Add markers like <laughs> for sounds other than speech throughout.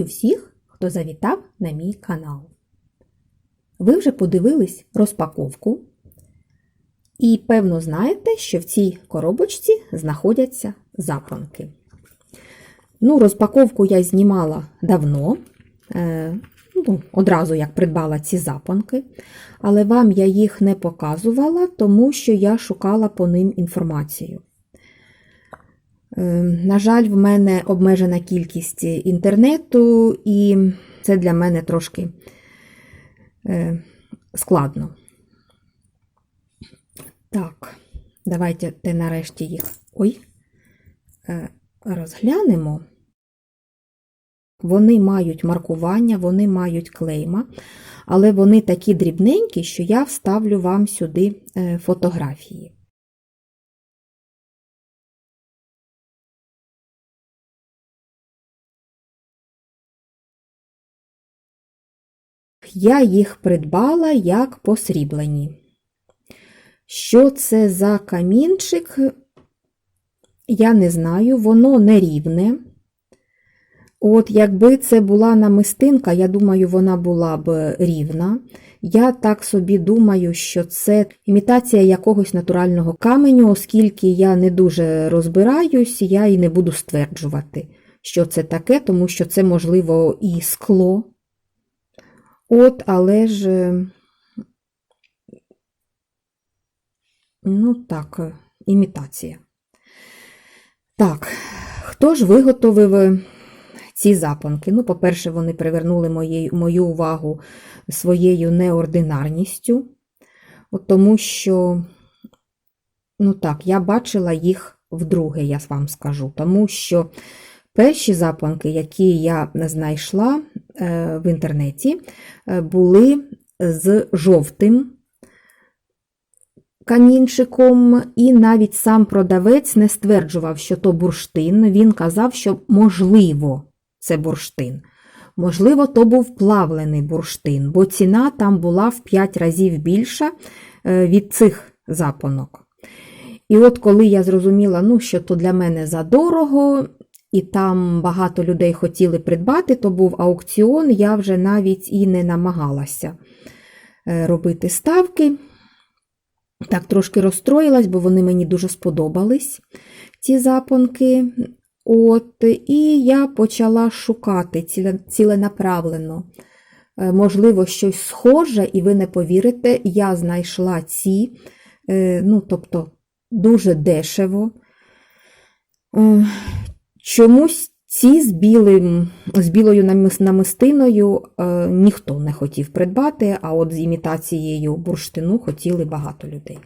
Вітаю всіх, хто завітав на мій канал. Ви вже подивились розпаковку і, певно, знаєте, що в цій коробочці знаходяться запонки. Ну, розпаковку я знімала давно, е, ну, одразу як придбала ці запонки, але вам я їх не показувала, тому що я шукала по ним інформацію. Е, На жаль, в мене обмежена кількість інтернету, і це для мене трошки е, складно. Так, давайте те нарешті їх ой, е, розглянемо. Вони мають маркування, вони мають клейма, але вони такі дрібненькі, що я вставлю вам сюди е, фотографії. Я їх придбала як посріблені. Що це за камінчик, я не знаю, воно нерівне. От, якби це була намистинка, я думаю, вона була б рівна. Я так собі думаю, що це імітація якогось натурального каменю, оскільки я не дуже розбираюсь, я і не буду стверджувати, що це таке, тому що це, можливо, і скло. От, але ж, е, ну так, е, імітація. Так, хто ж виготовив е, ці запонки? Ну, по-перше, вони привернули моє, мою увагу своєю неординарністю, от тому що, ну так, я бачила їх вдруге, я вам скажу, тому що перші запонки, які я знайшла в інтернеті, е, були з жовтим камінчиком, і навіть сам продавець не стверджував, що то бурштин. Він казав, що можливо, це бурштин. Можливо, то був плавлений бурштин, бо ціна там була в 5 разів більша е, від цих запонок. І от коли я зрозуміла, ну, що то для мене задорого, і там багато людей хотіли придбати, то був аукціон, я вже навіть і не намагалася е, робити ставки. Так, трошки розстроїлась, бо вони мені дуже сподобались, ці запонки. От, І я почала шукати ціленаправлено. Е, Можливо, щось схоже, і ви не повірите, я знайшла ці, е, ну, тобто, дуже дешево. Чомусь ці з білим, з білою намистиною е, ніхто не хотів придбати, а от з імітацією бурштину хотіли багато людей.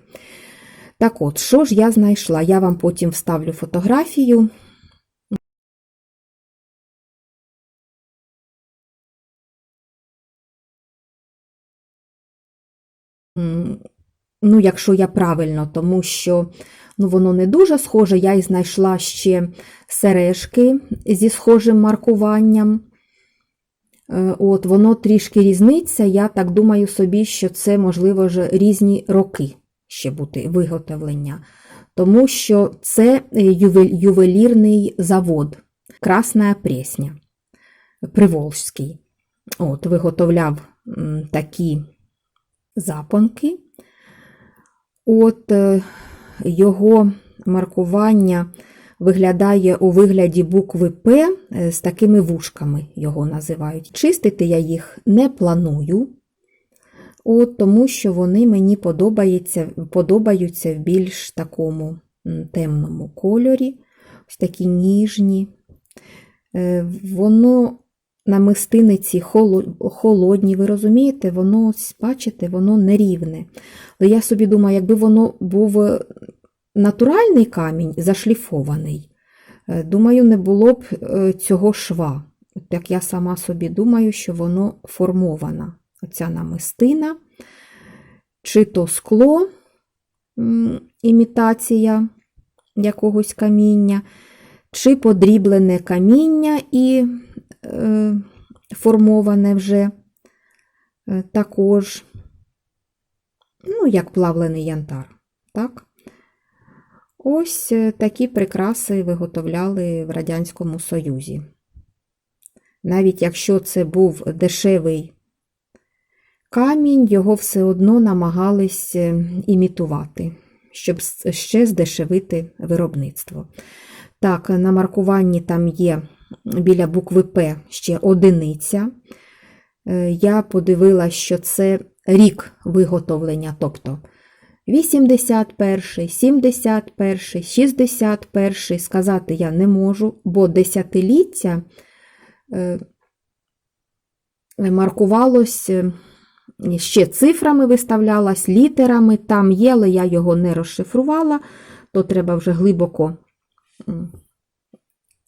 Так от, що ж я знайшла? Я вам потім вставлю фотографію. Ну, якщо я правильно, тому що ну, воно не дуже схоже, я і знайшла ще сережки зі схожим маркуванням. Е, От, Воно трішки різниця. Я так думаю собі, що це, можливо, ж різні роки ще бути виготовлення. Тому що це ювелірний завод, Красна Пресня, Приволжський. От, Виготовляв такі запонки. От е, його маркування виглядає у вигляді букви П з такими вушками його називають. Чистити я їх не планую, от, тому що вони мені подобаються, подобаються в більш такому темному кольорі, ось такі ніжні. Е, воно на мистиниці холодні, ви розумієте, воно, бачите, воно нерівне. Але я собі думаю, якби воно був натуральний камінь, зашліфований, думаю, не було б цього шва. Як я сама собі думаю, що воно формована. Оця намистина, чи то скло, імітація якогось каміння, чи подріблене каміння і Е, формоване вже е, також, ну, як плавлений янтар. Так? Ось е, такі прикраси виготовляли в Радянському Союзі. Навіть якщо це був дешевий камінь, його все одно намагались е, імітувати, щоб ще здешевити виробництво. Так, на маркуванні там є біля букви П ще одиниця. Е, Я подивилася, що це рік виготовлення, тобто 81, 71, 61, сказати я не можу, бо десятиліття е, маркувалось е, ще цифрами виставлялось, літерами, там є, але я його не розшифрувала, то треба вже глибоко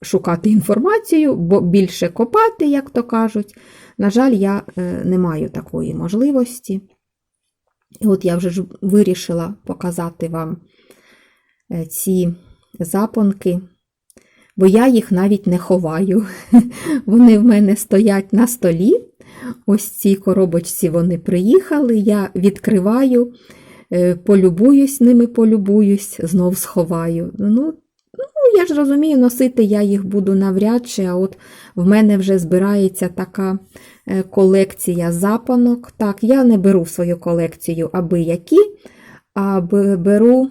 шукати інформацію, бо більше копати, як то кажуть. На жаль, я е, не маю такої можливості. І от я вже ж вирішила показати вам е, ці запонки, бо я їх навіть не ховаю. <laughs> Вони в мене стоять на столі. Ось ці коробочці вони приїхали, я відкриваю, е, полюбуюсь ними, полюбуюсь, знов сховаю. Ну, ну, я ж розумію, носити я їх буду навряд чи, а от в мене вже збирається така е, колекція запанок. Так, я не беру свою колекцію аби які, а беру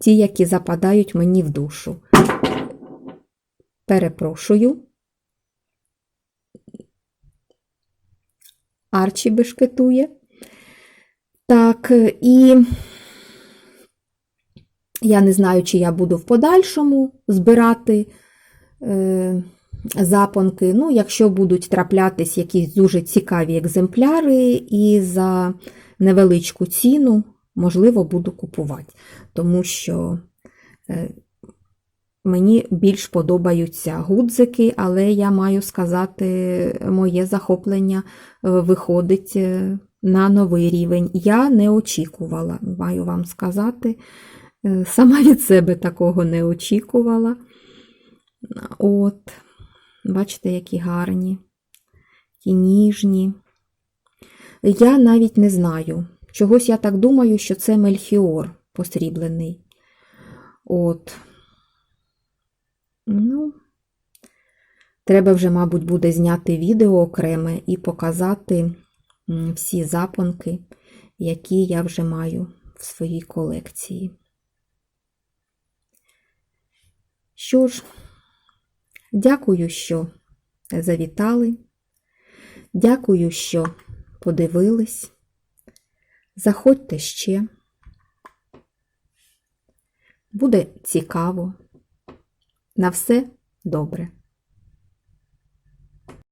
ті, які западають мені в душу. Перепрошую. Арчі бешкетує. Так, і я не знаю, чи я буду в подальшому збирати е, запонки. Ну, якщо будуть траплятись якісь дуже цікаві екземпляри, і за невеличку ціну, можливо, буду купувати. Тому що е, мені більш подобаються гудзики, але я маю сказати, моє захоплення е, виходить е, на новий рівень. Я не очікувала, маю вам сказати. Е, Сама від себе такого не очікувала. От, бачите, які гарні, які ніжні. Я навіть не знаю. Чогось я так думаю, що це мельхіор посріблений. От. Ну, треба вже, мабуть, буде зняти відео окреме і показати всі запонки, які я вже маю в своїй колекції. Що ж, дякую, що завітали. Дякую, що подивились. Заходьте ще. Буде цікаво. На все добре.